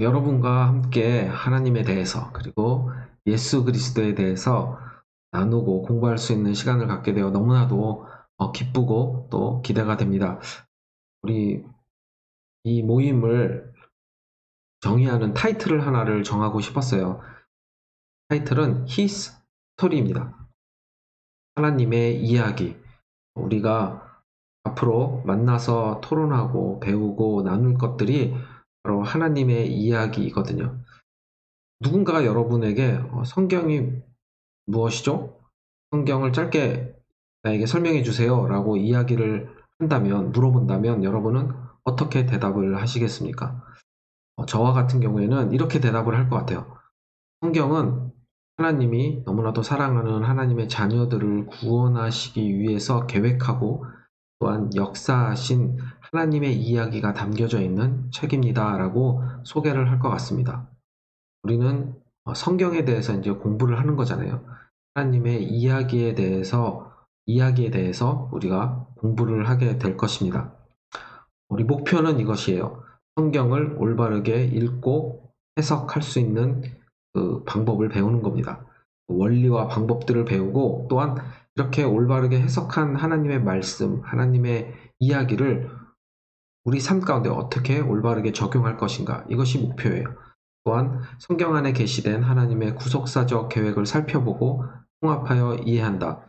여러분과 함께 하나님에 대해서 그리고 예수 그리스도에 대해서 나누고 공부할 수 있는 시간을 갖게 되어 너무나도 어, 기쁘고 또 기대가 됩니다. 우리 이 모임을 정의하는 타이틀을 하나를 정하고 싶었어요. 타이틀은 His Story입니다. 하나님의 이야기. 우리가 앞으로 만나서 토론하고 배우고 나눌 것들이 바로 하나님의 이야기이거든요. 누군가가 여러분에게 어, 성경이 무엇이죠? 성경을 짧게 나에게 설명해 주세요 라고 이야기를 한다면, 물어본다면 여러분은 어떻게 대답을 하시겠습니까? 어, 저와 같은 경우에는 이렇게 대답을 할 것 같아요. 성경은 하나님이 너무나도 사랑하는 하나님의 자녀들을 구원하시기 위해서 계획하고 또한 역사하신 하나님의 이야기가 담겨져 있는 책입니다. 라고 소개를 할 것 같습니다. 우리는 어, 성경에 대해서 이제 공부를 하는 거잖아요. 하나님의 이야기에 대해서, 이야기에 대해서 우리가 공부를 하게 될 것입니다. 우리 목표는 이것이에요. 성경을 올바르게 읽고 해석할 수 있는 그 방법을 배우는 겁니다. 원리와 방법들을 배우고 또한 이렇게 올바르게 해석한 하나님의 말씀, 하나님의 이야기를 우리 삶 가운데 어떻게 올바르게 적용할 것인가 이것이 목표예요. 또한 성경 안에 게시된 하나님의 구속사적 계획을 살펴보고 통합하여 이해한다.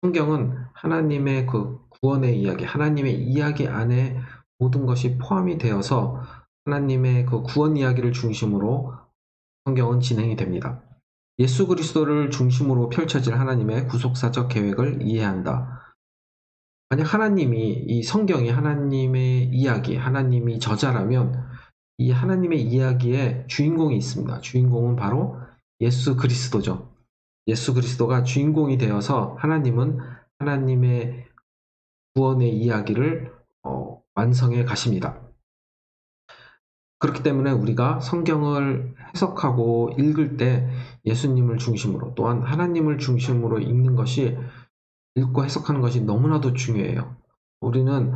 성경은 하나님의 그 구원의 이야기, 하나님의 이야기 안에 모든 것이 포함이 되어서 하나님의 그 구원 이야기를 중심으로 성경은 진행이 됩니다. 예수 그리스도를 중심으로 펼쳐질 하나님의 구속사적 계획을 이해한다. 만약 하나님이 이 성경이 하나님의 이야기, 하나님이 저자라면 이 하나님의 이야기에 주인공이 있습니다. 주인공은 바로 예수 그리스도죠. 예수 그리스도가 주인공이 되어서 하나님은 하나님의 구원의 이야기를 어, 완성해 가십니다. 그렇기 때문에 우리가 성경을 해석하고 읽을 때 예수님을 중심으로 또한 하나님을 중심으로 읽는 것이 읽고 해석하는 것이 너무나도 중요해요. 우리는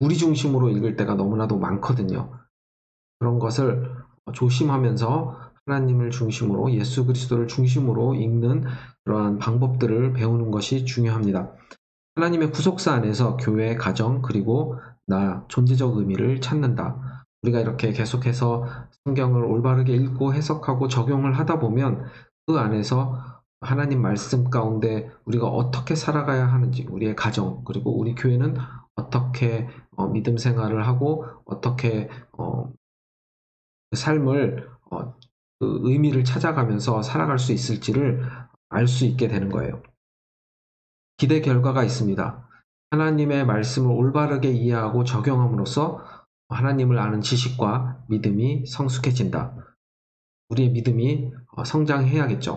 우리 중심으로 읽을 때가 너무나도 많거든요. 그런 것을 조심하면서 하나님을 중심으로 예수 그리스도를 중심으로 읽는 그러한 방법들을 배우는 것이 중요합니다. 하나님의 구속사 안에서 교회, 가정, 그리고 나 존재적 의미를 찾는다. 우리가 이렇게 계속해서 성경을 올바르게 읽고 해석하고 적용을 하다 보면 그 안에서 하나님 말씀 가운데 우리가 어떻게 살아가야 하는지 우리의 가정 그리고 우리 교회는 어떻게 어, 믿음 생활을 하고 어떻게 어, 그 삶을 어, 그 의미를 찾아가면서 살아갈 수 있을지를 알 수 있게 되는 거예요. 기대 결과가 있습니다. 하나님의 말씀을 올바르게 이해하고 적용함으로써 하나님을 아는 지식과 믿음이 성숙해진다. 우리의 믿음이 어, 성장해야겠죠.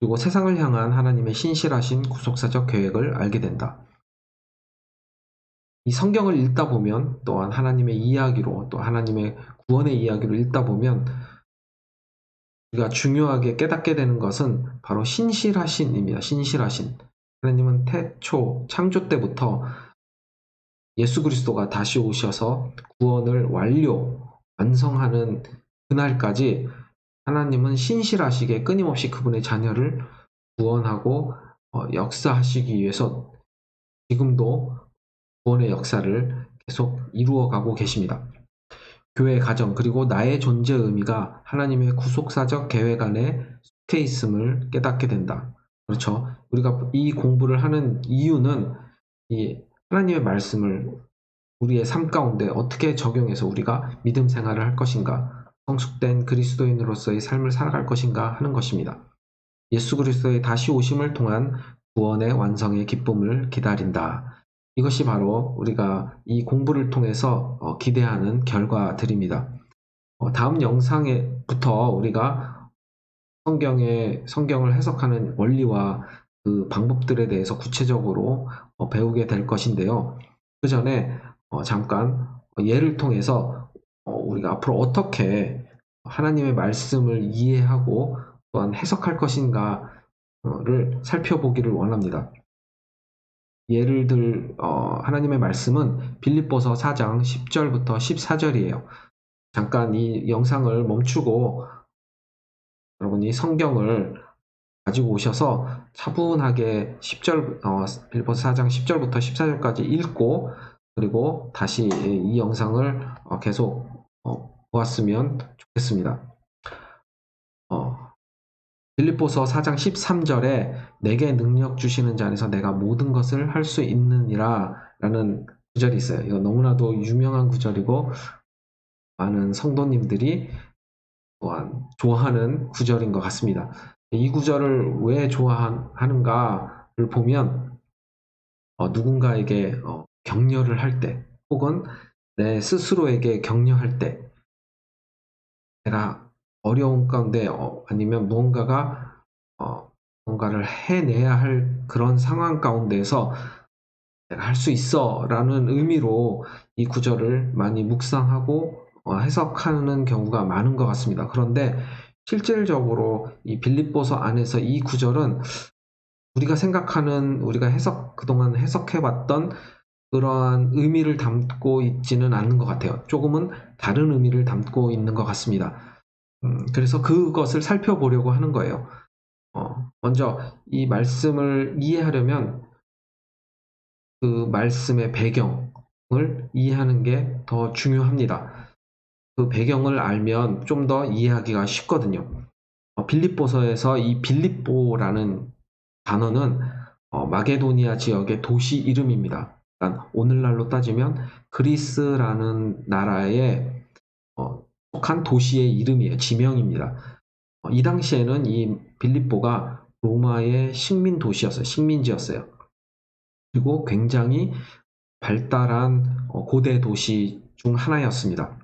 그리고 세상을 향한 하나님의 신실하신 구속사적 계획을 알게 된다. 이 성경을 읽다 보면 또한 하나님의 이야기로 또 하나님의 구원의 이야기로 읽다 보면 우리가 중요하게 깨닫게 되는 것은 바로 신실하신입니다. 신실하신. 하나님은 태초, 창조 때부터 예수 그리스도가 다시 오셔서 구원을 완료, 완성하는 그날까지 하나님은 신실하시게 끊임없이 그분의 자녀를 구원하고 어, 역사하시기 위해서 지금도 구원의 역사를 계속 이루어가고 계십니다. 교회 가정 그리고 나의 존재 의미가 하나님의 구속사적 계획 안에 속해 있음을 깨닫게 된다. 그렇죠. 우리가 이 공부를 하는 이유는 이 하나님의 말씀을 우리의 삶 가운데 어떻게 적용해서 우리가 믿음 생활을 할 것인가, 성숙된 그리스도인으로서의 삶을 살아갈 것인가 하는 것입니다. 예수 그리스도의 다시 오심을 통한 구원의 완성의 기쁨을 기다린다. 이것이 바로 우리가 이 공부를 통해서 어, 기대하는 결과들입니다. 어, 다음 영상에부터 우리가 성경의 성경을 해석하는 원리와 그 방법들에 대해서 구체적으로 어, 배우게 될 것인데요. 그 전에 어, 잠깐 예를 통해서 어, 우리가 앞으로 어떻게 하나님의 말씀을 이해하고 또한 해석할 것인가를 살펴보기를 원합니다. 예를 들 하나님의 말씀은 빌립보서 4장 10절부터 14절이에요. 잠깐 이 영상을 멈추고 여러분이 성경을 가지고 오셔서 차분하게 10절, 어, 빌보서 4장 10절부터 14절까지 읽고 그리고 다시 이 영상을 어, 계속 어, 보았으면 좋겠습니다. 어, 빌립보서 4장 13절에 내게 능력 주시는 자 안에서 내가 모든 것을 할 수 있느니라 라는 구절이 있어요. 이거 너무나도 유명한 구절이고 많은 성도님들이 또한 좋아하는 구절인 것 같습니다. 이 구절을 왜 좋아하는가를 보면 어, 누군가에게 어, 격려를 할 때, 혹은 내 스스로에게 격려할 때, 내가 어려운 가운데 어, 아니면 무언가가 어, 뭔가를 해내야 할 그런 상황 가운데서 내가 할 수 있어 라는 의미로 이 구절을 많이 묵상하고 어, 해석하는 경우가 많은 것 같습니다. 그런데 실질적으로 이 빌립보서 안에서 이 구절은 우리가 생각하는 우리가 해석 그동안 해석해봤던 그러한 의미를 담고 있지는 않는 것 같아요. 조금은 다른 의미를 담고 있는 것 같습니다. 음, 그래서 그것을 살펴보려고 하는 거예요. 어, 먼저 이 말씀을 이해하려면 그 말씀의 배경을 이해하는 게 더 중요합니다. 그 배경을 알면 좀 더 이해하기가 쉽거든요. 어, 빌립보서에서 이 빌립보라는 단어는 어, 마게도니아 지역의 도시 이름입니다. 오늘날로 따지면 그리스라는 나라의 어, 속한 도시의 이름이에요. 지명입니다. 어, 이 당시에는 이 빌립보가 로마의 식민 도시였어요. 식민지였어요. 그리고 굉장히 발달한 어, 고대 도시 중 하나였습니다.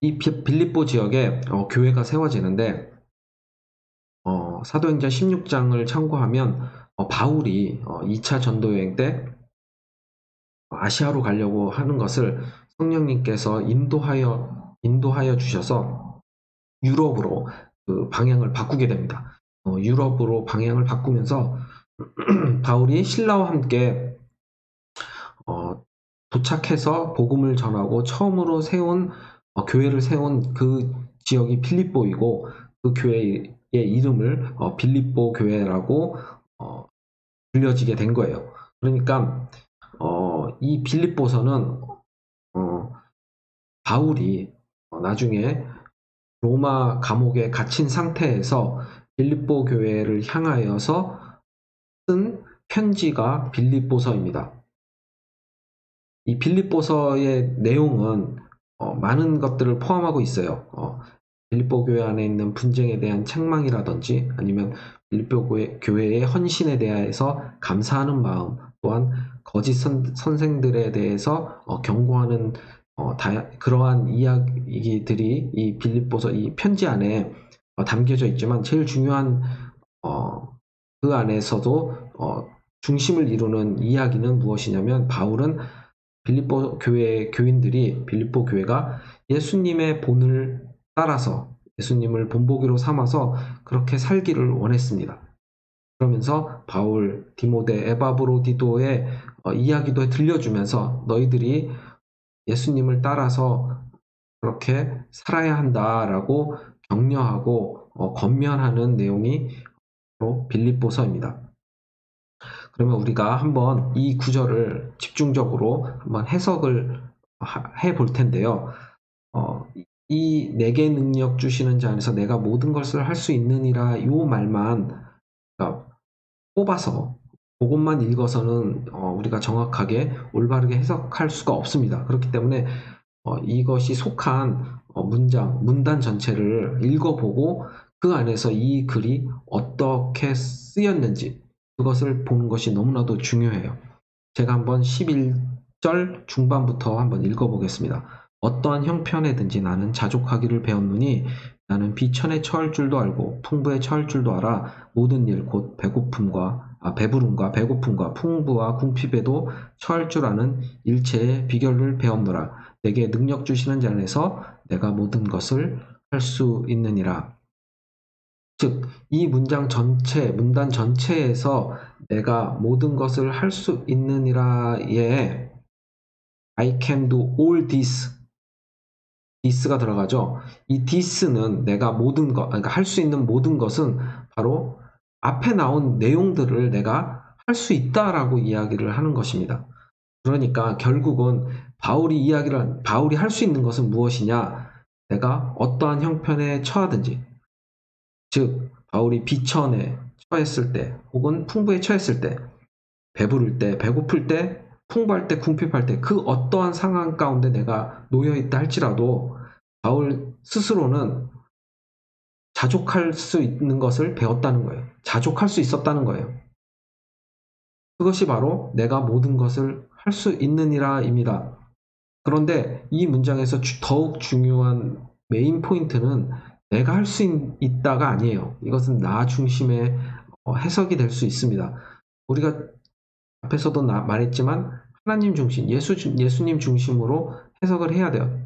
이 빌립보 지역에 어, 교회가 세워지는데 어, 사도행전 16장을 참고하면 어, 바울이 2차 전도 여행 때 아시아로 가려고 하는 것을 성령님께서 인도하여 인도하여 주셔서 유럽으로 그 방향을 바꾸게 됩니다. 유럽으로 방향을 바꾸면서 바울이 신라와 함께 어, 도착해서 복음을 전하고 처음으로 세운 어, 교회를 세운 그 지역이 필립보이고 그 교회의 이름을 어, 빌립보 교회라고 어, 불려지게 된 거예요. 그러니까 어, 이 빌립보서는 어, 바울이 어, 나중에 로마 감옥에 갇힌 상태에서 빌립보 교회를 향하여서 쓴 편지가 빌립보서입니다. 이 빌립보서의 내용은 어, 많은 것들을 포함하고 있어요. 어, 빌립보 교회 안에 있는 분쟁에 대한 책망이라든지 아니면 빌립보 교회, 교회의 헌신에 대해서 감사하는 마음 또한 거짓 선, 생들에 대해서 어, 경고하는 어, 다, 그러한 이야기들이 이 빌립보서 이 편지 안에 어, 담겨져 있지만 제일 중요한 어, 그 안에서도 어, 중심을 이루는 이야기는 무엇이냐면 바울은 빌립보 교회 교인들이 빌립보 교회가 예수님의 본을 따라서 예수님을 본보기로 삼아서 그렇게 살기를 원했습니다. 그러면서 바울, 디모데, 에바브로디도의 어, 이야기도 들려주면서 너희들이 예수님을 따라서 그렇게 살아야 한다라고 격려하고 어, 권면하는 내용이 빌립보서입니다. 그러면 우리가 한번 이 구절을 집중적으로 한번 해석을 해 볼 텐데요. 어, 이 내게 능력 주시는 자 안에서 내가 모든 것을 할 수 있느니라 이 말만 그러니까 뽑아서 그것만 읽어서는 어, 우리가 정확하게 올바르게 해석할 수가 없습니다. 그렇기 때문에 어, 이것이 속한 어, 문장, 문단 전체를 읽어보고 그 안에서 이 글이 어떻게 쓰였는지 그것을 보는 것이 너무나도 중요해요. 제가 한번 11절 중반부터 한번 읽어보겠습니다. 어떠한 형편에든지 나는 자족하기를 배웠노니 나는 비천에 처할 줄도 알고 풍부에 처할 줄도 알아 모든 일 곧 배고픔과 아, 배부름과 배고픔과 풍부와 궁핍에도 처할 줄 아는 일체의 비결을 배웠노라. 내게 능력 주시는 자 안에서 내가 모든 것을 할 수 있느니라. 즉, 이 문장 전체, 문단 전체에서 내가 모든 것을 할 수 있느니라에 I can do all this this가 들어가죠. 이 this는 내가 모든 것, 그러니까 할 수 있는 모든 것은 바로 앞에 나온 내용들을 내가 할 수 있다라고 이야기를 하는 것입니다. 그러니까 결국은 바울이 이야기를 바울이 할 수 있는 것은 무엇이냐? 내가 어떠한 형편에 처하든지 즉 바울이 비천에 처했을 때 혹은 풍부에 처했을 때 배부를 때 배고플 때 풍부할 때 궁핍할 때 그 어떠한 상황 가운데 내가 놓여 있다 할지라도 바울 스스로는 자족할 수 있는 것을 배웠다는 거예요. 자족할 수 있었다는 거예요. 그것이 바로 내가 모든 것을 할 수 있느니라입니다. 그런데 이 문장에서 주- 더욱 중요한 메인 포인트는 내가 할 수 있다가 아니에요. 이것은 나 중심의 어, 해석이 될 수 있습니다. 우리가 앞에서도 나- 말했지만 하나님 중심, 예수, 중- 예수님 중심으로 해석을 해야 돼요.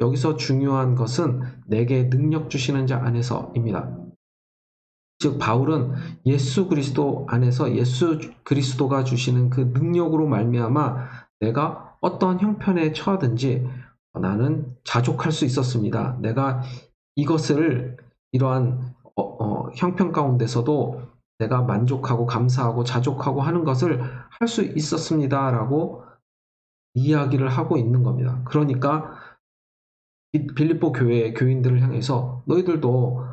여기서 중요한 것은 내게 능력 주시는 자 안에서입니다. 즉 바울은 예수 그리스도 안에서 예수 그리스도가 주시는 그 능력으로 말미암아 내가 어떠한 형편에 처하든지 나는 자족할 수 있었습니다. 내가 이것을 이러한 어, 어, 형편 가운데서도 내가 만족하고 감사하고 자족하고 하는 것을 할 수 있었습니다 라고 이야기를 하고 있는 겁니다. 그러니까 이 빌립보 교회 교인들을 향해서 너희들도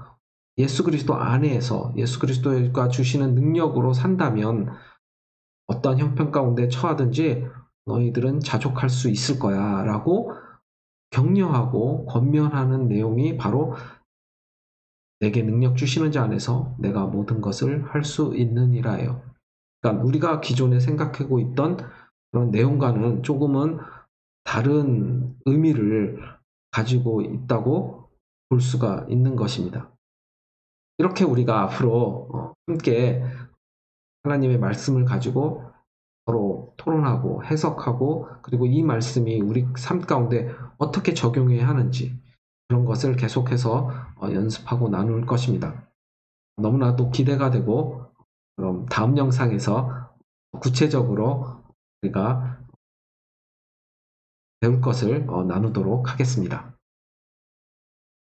예수 그리스도 안에서 예수 그리스도가 주시는 능력으로 산다면 어떠한 형편 가운데 처하든지 너희들은 자족할 수 있을 거야 라고 격려하고 권면하는 내용이 바로 내게 능력 주시는 자 안에서 내가 모든 것을 할 수 있느니라예요. 그러니까 우리가 기존에 생각하고 있던 그런 내용과는 조금은 다른 의미를 가지고 있다고 볼 수가 있는 것입니다. 이렇게 우리가 앞으로 어, 함께 하나님의 말씀을 가지고 서로 토론하고 해석하고 그리고 이 말씀이 우리 삶 가운데 어떻게 적용해야 하는지 그런 것을 계속해서 어, 연습하고 나눌 것입니다. 너무나도 기대가 되고 그럼 다음 영상에서 구체적으로 우리가 배울 것을 어, 나누도록 하겠습니다.